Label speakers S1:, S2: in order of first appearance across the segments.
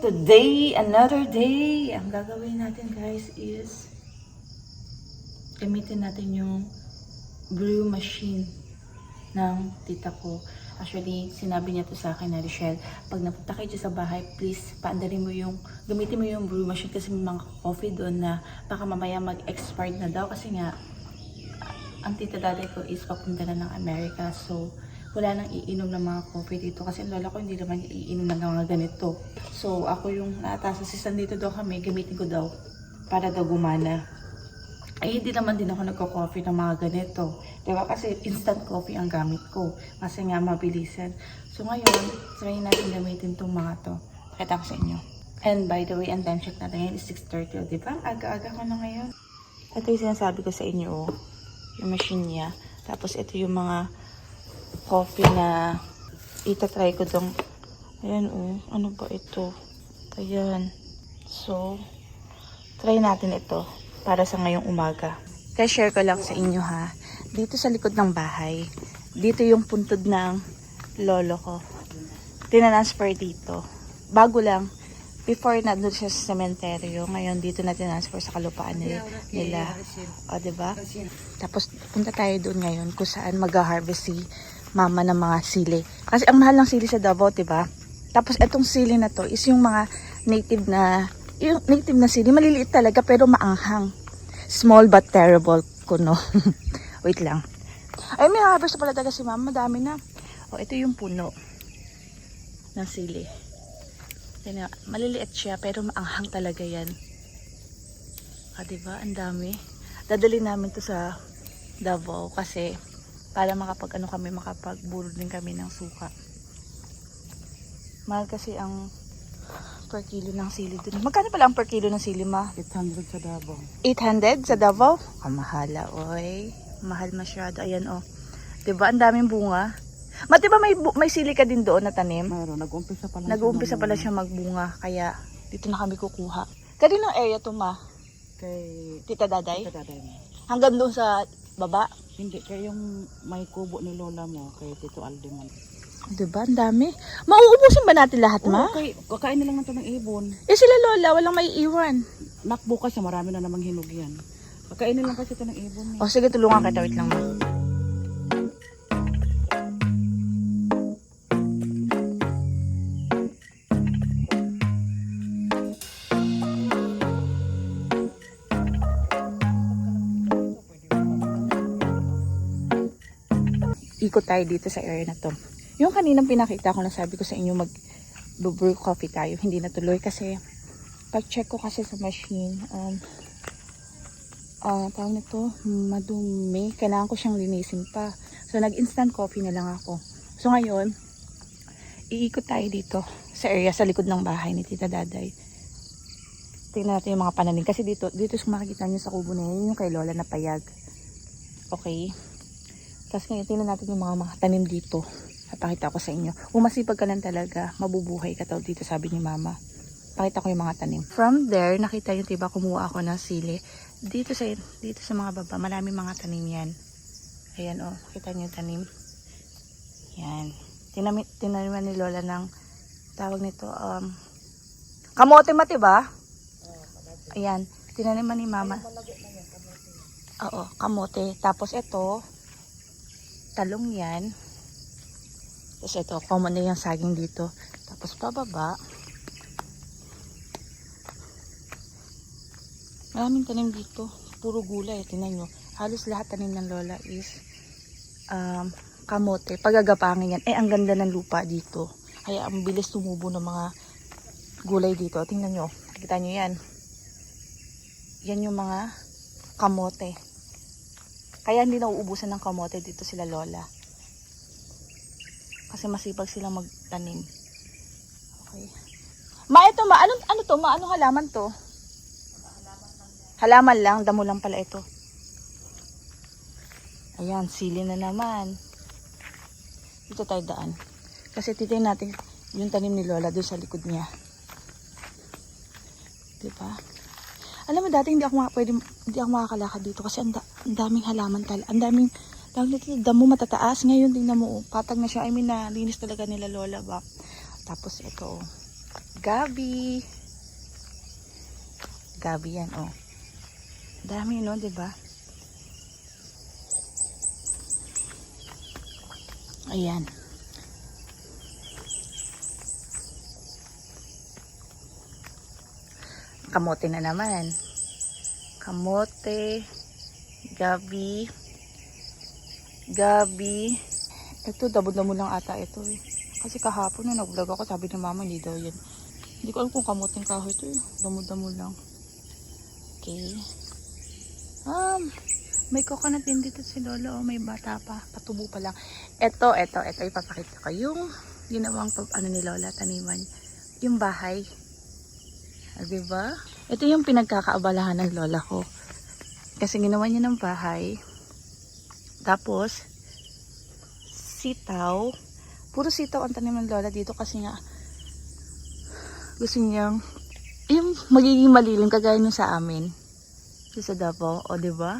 S1: today, another day. Ang gagawin natin guys is gamitin natin yung brew machine ng tita ko. Actually, sinabi niya to sa akin na Rochelle, pag napunta kayo sa bahay, please, paandarin mo yung, gamitin mo yung brew machine kasi may mga coffee doon na baka mamaya mag-expired na daw kasi nga, ang tita daday ko is papunta na ng Amerika. So, wala nang iinom ng mga coffee dito kasi lola ko hindi naman iinom ng mga ganito. So, ako yung naatasa si dito daw kami, gamitin ko daw para daw gumana. Ay, hindi naman din ako nagko-coffee ng mga ganito. Diba? Kasi instant coffee ang gamit ko. Kasi nga mabilisan. So, ngayon, try natin gamitin tong mga to. Pakita ko sa inyo. And by the way, ang time check natin ngayon is 6.30. Diba? Ang aga-aga ko na ngayon. Ito yung sinasabi ko sa inyo, oh. Yung machine niya. Tapos, ito yung mga coffee na itatry ko dong. Ayan, oh. Ano ba ito? Ayan. So, try natin ito para sa ngayong umaga. Kaya share ko lang sa inyo ha. Dito sa likod ng bahay, dito yung puntod ng lolo ko. Tinransfer dito. Bago lang, before na doon siya sa cementerio, ngayon dito na tinransfer sa kalupaan nila. nila. O, diba? Tapos, punta tayo doon ngayon kung saan mag-harvest si mama ng mga sili. Kasi ang mahal ng sili sa Davao, diba? Tapos, etong sili na to is yung mga native na yung native na sili, maliliit talaga pero maanghang. Small but terrible kuno. Wait lang. Ay, may harvest pala talaga si mama. Madami na. O, ito yung puno ng sili. Yan, maliliit siya pero maanghang talaga yan. Ah, diba? Ang dami. Dadali namin to sa Davao kasi para makapag ano kami, makapagburo din kami ng suka. Mahal kasi ang per kilo ng sili dun. Magkano pala ang per kilo ng sili, ma?
S2: 800 sa Davao.
S1: 800 sa Davao? Kamahala, oy. Mahal masyado. Ayan, oh. 'Di ba Ang daming bunga. Ma, di ba may, may sili ka din doon na tanim?
S2: Mayroon, nag-umpisa pa lang.
S1: Nag-uumpisa pala siya magbunga. Kaya, dito na kami kukuha. Kaninong area to, ma?
S2: Kay...
S1: Tita Daday?
S2: Tita Daday.
S1: Hanggang doon sa baba?
S2: Hindi, kay yung may kubo ni Lola mo, kay Tito Aldeman.
S1: Di ba? Ang dami. Mauubusin ba natin lahat, ma?
S2: Oo, kay, kakain na lang natin ng ibon.
S1: Eh, sila lola, walang may iwan.
S2: Nakbukas siya, marami na namang hinog yan. Kakain na lang kasi ito ng ibon. Eh.
S1: O, sige, tulungan kita. Wait lang, ma. Ikot tayo dito sa area na to. Yung kaninang pinakita ko na sabi ko sa inyo mag brew coffee tayo. Hindi natuloy kasi pag check ko kasi sa machine, um, ah tawag nito, madumi. Kailangan ko siyang linisin pa. So, nag-instant coffee na lang ako. So, ngayon, iikot tayo dito sa area sa likod ng bahay ni Tita Daday. Tingnan natin yung mga pananim. Kasi dito, dito makikita niyo sa kubo na yun, yung kay Lola na payag. Okay? Tapos ngayon, tingnan natin yung mga, mga tanim dito. Papakita ko sa inyo. Umasipag ka lang talaga, mabubuhay ka daw dito, sabi ni Mama. Pakita ko yung mga tanim. From there, nakita yung tiba kumuha ako ng sili. Dito sa dito sa mga baba, marami mga tanim yan. Ayan oh, kita niyo yung tanim. Yan. Tinami, tinaniman ni Lola ng tawag nito, um, kamote mati ba? Ayan, tinaniman ni Mama. Oo, kamote. Tapos ito, talong yan. Tapos ito, common na yung saging dito. Tapos pababa, Maraming tanim dito. Puro gulay. Tingnan nyo. Halos lahat tanim ng lola is um, kamote. Pagagapangin yan. Eh, ang ganda ng lupa dito. Kaya ang bilis tumubo ng mga gulay dito. Tingnan nyo. Kita nyo yan. Yan yung mga kamote. Kaya hindi nauubusan ng kamote dito sila lola. Kasi masipag silang magtanim. Okay. Ma, ito ma. Anong, ano to ma? Anong halaman to? Halaman lang, damo lang pala ito. Ayan, sili na naman. Dito tayo daan. Kasi titinan natin yung tanim ni Lola doon sa likod niya. Diba? Alam mo, dati hindi ako, pwede, hindi ako makakalakad dito kasi ang, da- ang daming halaman talaga. Ang daming, tawag nito, damo matataas. Ngayon, tingnan mo, oh, patag na siya. I mean, nalinis talaga nila Lola ba? Tapos ito, oh. Gabi. Gabi yan, oh. Dami, no, ba? Ayan. Kamote na naman. Kamote. Gabi. Gabi. Ito, dabo-damo lang ata ito eh. Kasi kahapon na nag-vlog ako, sabi ni mama, hindi daw yan. Hindi ko alam kung kamuting kahoy ito eh. Damo-damo lang. Okay. Um, may coconut din dito si Lolo. Oh, may bata pa. Patubo pa lang. Ito, ito, ito. Ipapakita ko. Yung ginawang ano ni Lola, taniman. Yung bahay. Ah, diba? Ito yung pinagkakaabalahan ng Lola ko. Kasi ginawa niya ng bahay. Tapos, sitaw. Puro sitaw ang tanim ng Lola dito kasi nga gusto niyang yung magiging malilim kagaya nung sa amin. Sa Davao, o di ba?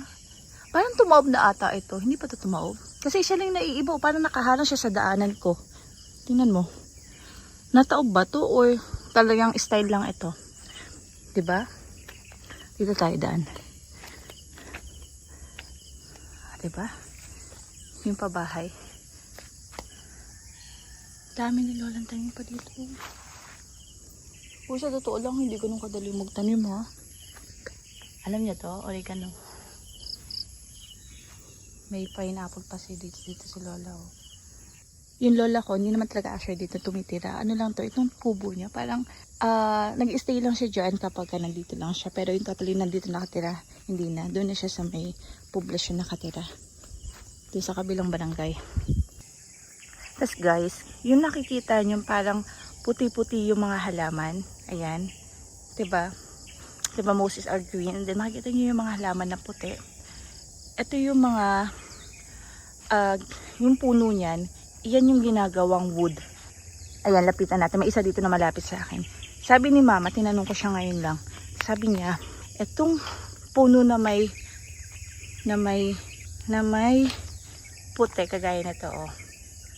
S1: Parang tumaob na ata ito. Hindi pa to tumaob. Kasi siya lang naiibaw. Parang nakaharang siya sa daanan ko. Tingnan mo. Nataob ba to or talagang style lang ito? Di ba? Dito tayo daan. Di ba? Yung pabahay. Dami ni Lolang tanim pa dito. Kung sa totoo lang, hindi ganun kadali magtanim ha. Alam niyo to, oregano. May pineapple pa si dito, dito si Lola. Oh. Yung lola ko, hindi naman talaga actually dito tumitira. Ano lang to, itong kubo niya. Parang ah nag-stay lang siya dyan kapag ka nandito lang siya. Pero yung totally nandito nakatira, hindi na. Doon na siya sa may poblasyon nakatira. Doon sa kabilang barangay. Tapos guys, yung nakikita nyo parang puti-puti yung mga halaman. Ayan. ba? 'Di ba Moses are green. And then makikita nyo yung mga halaman na puti. Ito yung mga ah, yung puno niyan, iyan yung ginagawang wood. Ayan, lapitan natin. May isa dito na malapit sa akin. Sabi ni mama, tinanong ko siya ngayon lang. Sabi niya, etong puno na may na may na may puti kagaya na to oh.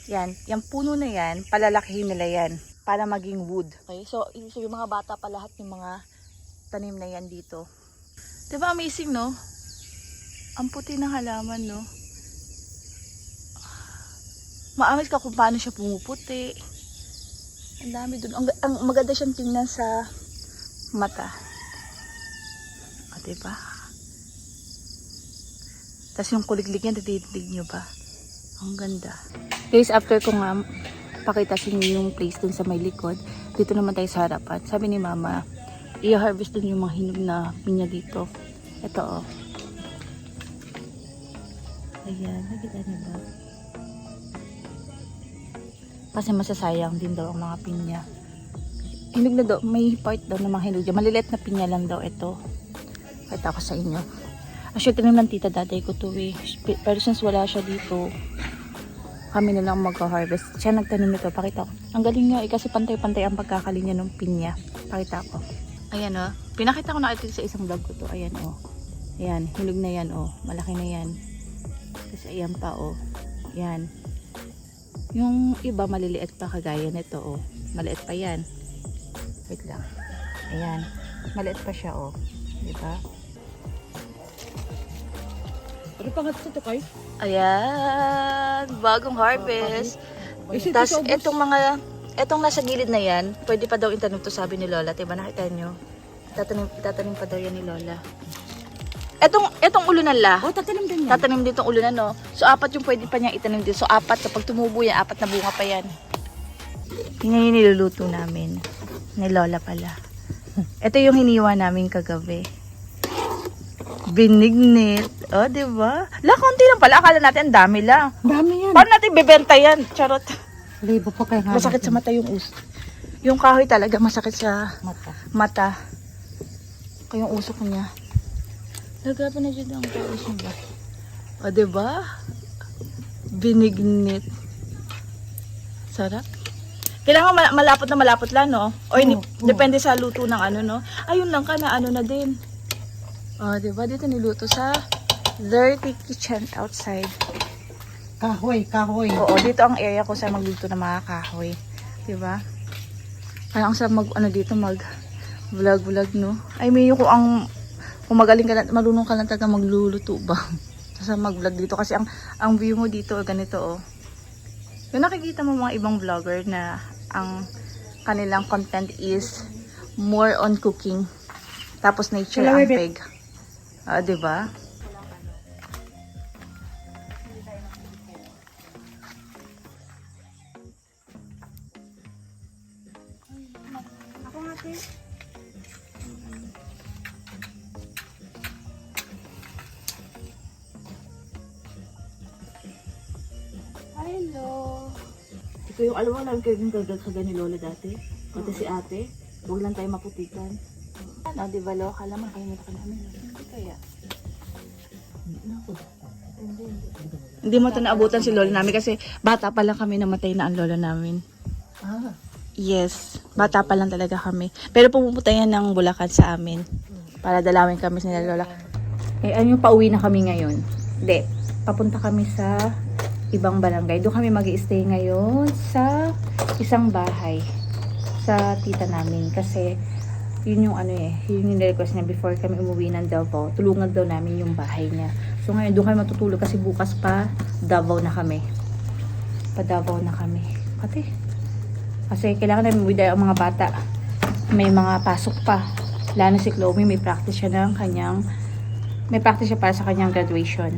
S1: Yan, yung puno na yan, palalakihin nila yan para maging wood. Okay, so, so yung mga bata pa lahat yung mga tanim na yan dito. 'Di ba amazing no? Ang puti ng halaman no. Maamis ka kung paano siya pumuputi. Ang dami dun. Ang, ang maganda siyang tingnan sa mata. O, diba? Tapos yung kuliglig niya, nadididig nyo ba? Ang ganda. Guys, after ko nga pakita sa inyo yung place dun sa may likod, dito naman tayo sa harapan. Sabi ni mama, i-harvest dun yung mga hinog na pinya dito. Ito oh. Ayan, nakita niyo ba? Kasi masasayang din daw ang mga pinya. Hinog na daw, may part daw na mga hinog dyan. Maliliit na pinya lang daw ito. Pakita ko sa inyo. Actually, tinanong ng tita daday ko to eh. Pero since wala siya dito, kami na lang magka-harvest. Siya nagtanim nito. Pakita ko. Ang galing niya eh, kasi pantay-pantay ang pagkakalinya ng pinya. Pakita ko. Ayan o. Oh. Pinakita ko na ito sa isang vlog ko to. Ayan o. Oh. Ayan. Hinog na yan o. Oh. Malaki na yan. Kasi ayan pa o. Oh. Yan. Yung iba maliliit pa kagaya nito. Oh. Maliit pa yan. Wait lang. Ayan. Maliit pa siya. Oh. Diba?
S2: Ano pa nga ito kay?
S1: Ayan, bagong harvest. Tapos
S2: ito, boss?
S1: etong mga, etong nasa gilid na yan, pwede pa daw itanim to sabi ni Lola. Diba nakita nyo? Tatanim, tatanim pa daw yan ni Lola. Etong, etong ulunan la.
S2: Oh, tatanim din yan.
S1: Tatanim din tong ulunan, no? So, apat yung pwede pa niya itanim din. So, apat. Kapag tumubo yan, apat na bunga pa yan. Tingnan yung niluluto namin. Ni Lola pala. Ito yung hiniwa namin kagabi. Binignit. O, oh, di ba? La, konti lang pala. Akala natin ang dami lang.
S2: Dami yan.
S1: Paano natin bebenta yan? Charot.
S2: Libo pa kay
S1: Masakit sa mata yung us. Yung kahoy talaga masakit sa
S2: mata.
S1: mata. Kaya yung usok niya. Nagapa na dyan ang kaos niya ba? O, diba? Binignit. Sarap. Kailangan ma- malapot na malapot lang, no? O,
S2: oo.
S1: depende sa luto ng ano, no? Ayun lang ka na, ano na din. O, diba? Dito niluto sa Dirty Kitchen outside.
S2: Kahoy, kahoy.
S1: Oo, dito ang area ko sa magluto ng mga kahoy. 'Di ba? Kaya ang sarap mag, ano dito, mag vlog-vlog, no? I mean, kung ang, kung magaling ka lang, marunong ka lang talaga magluluto ba? Sa mag-vlog dito. Kasi ang, ang view mo dito, ganito, oh. Yung nakikita mo mga ibang vlogger na ang kanilang content is more on cooking. Tapos nature ang peg. Ah, 'di ba?
S2: Ako
S1: Ito yung alam mo namin kayo yung gagagkaga ni Lola dati. Pati si ate. Huwag lang tayo maputikan. Ano, di ba lo? Kala mo nakalimutan ka namin. Hindi kaya. Hindi mo ito naabutan si lola namin kasi bata pa lang kami namatay na ang lola namin.
S2: Ah.
S1: Yes, bata pa lang talaga kami. Pero pumupunta yan ng Bulacan sa amin. Para dalawin kami sa lola. Eh, ano yung pauwi na kami ngayon? Hindi, papunta kami sa ibang barangay. Doon kami mag stay ngayon sa isang bahay sa tita namin. Kasi, yun yung ano eh, yun yung request niya before kami umuwi ng Davao. Tulungan daw namin yung bahay niya. So ngayon, doon kami matutulog kasi bukas pa Davao na kami. Pa Davao na kami. Ate, kasi kailangan namin umuwi ang mga bata may mga pasok pa. Lalo si Chloe, may practice siya ng kanyang may practice siya para sa kanyang graduation.